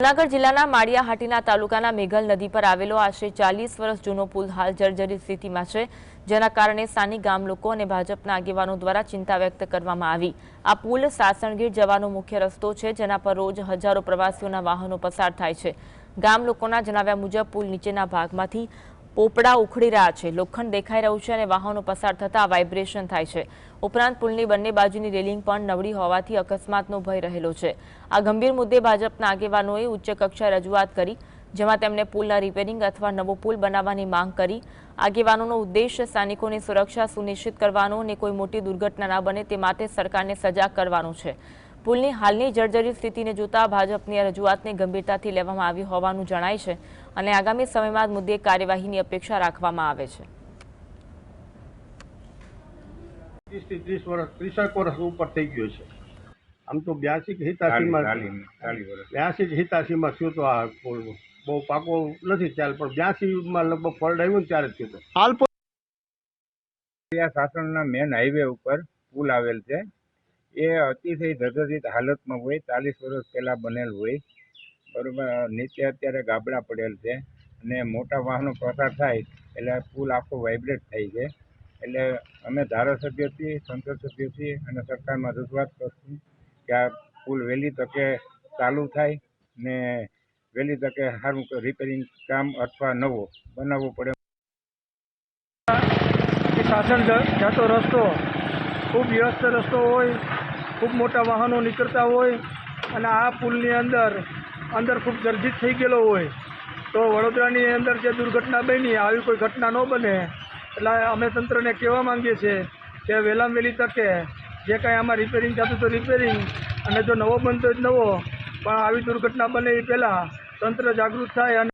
જૂનાગઢ જિલ્લાના માળિયાહાટીના તાલુકાના મેઘલ નદી પર આવેલો આશરે ચાલીસ વર્ષ જૂનો પુલ હાલ જર્જરિત સ્થિતિમાં છે, જેના કારણે સ્થાનિક ગામ લોકો અને ભાજપના આગેવાનો દ્વારા ચિંતા વ્યક્ત કરવામાં આવી. આ પુલ સાસણગીર જવાનો મુખ્ય રસ્તો છે, જેના પર રોજ હજારો પ્રવાસીઓના વાહનો પસાર થાય છે. ગામ લોકોના જણાવ્યા મુજબ પુલ નીચેના ભાગમાંથી પોપડા ઉખડી રહ્યા છે. લોખંડ દેખાઈ રહ્યું છે અને વાહનો પસાર થતા વાઇબ્રેશન થાય છે. ઉપરાંત પુલની બંને બાજુની રેલિંગ પણ નબળી હોવાથી અકસ્માતનો ભય રહેલો છે. આ ગંભીર મુદ્દે ભાજપના આગેવાનોએ ઉચ્ચ કક્ષાએ રજૂઆત કરી, જેમાં તેમણે પુલના રિપેરિંગ અથવા નવો પુલ બનાવવાની માંગ કરી. આગેવાનોનો ઉદ્દેશ સ્થાનિકોની સુરક્ષા સુનિશ્ચિત કરવાનો અને કોઈ મોટી દુર્ઘટના ના બને તે માટે સરકારને સજાગ કરવાનું છે. પુલની હાલની જર્જરિત સ્થિતિને જોતા ભાજપની રજૂઆતને ગંભીરતાથી લેવામાં આવી હોવાનું જણાય છે અને આગામી સમયમાં મુદ્દે કાર્યવાહીની અપેક્ષા રાખવામાં આવે છે. ત્રીસ ત્રીસ વર્ષ ત્રીસેક વર્ષ ઉપર થઈ ગયો છે. આમ તો બ્યાસી કે હિતાસીમાં બ્યાસી કે હિતાસીમાં થયું તો આ બહુ પાકો નથી ખ્યાલ પણ બ્યાસીમાં લગભગ ફળ આવ્યું ત્યારે થયું હાલ આ સાસણના મેન હાઈવે ઉપર પુલ આવેલ છે. એ અતિશય ધગધિત હાલતમાં હોય, ચાલીસ વર્ષ પહેલાં બનેલ હોય. બરાબર, નીચે અત્યારે ગાબડા પડેલ છે અને મોટા વાહનો પસાર થાય એટલે પુલ આખો વાઇબ્રેટ થાય છે. એટલે અમે ધારાસભ્યથી સંસદ સભ્યથી અને સરકારમાં રજૂઆત કરશું કે આ પુલ વહેલી તકે ચાલુ થાય ને વહેલી તકે સારું રિપેરિંગ કામ અથવા નવો બનાવવો પડે. જ- જતો રસ્તો ખૂબ વ્યસ્ત રસ્તો હોય, ખૂબ મોટા વાહનો નીકળતા હોય અને આ પુલની અંદર અંદર ખૂબ ગર્જિત થઈ ગયેલો હોય. તો વડોદરાની અંદર જે દુર્ઘટના બની, આવી કોઈ ઘટના ન બને, એટલે અમે તંત્રને કહેવા માંગીએ છીએ કે વહેલામાં વહેલી તકે જે કાંઈ આમાં રિપેરિંગ થતું તો રિપેરિંગ અને જો નવો બનતો જ નવો, પણ આવી દુર્ઘટના બને એ પહેલાં તંત્ર જાગૃત થાય અને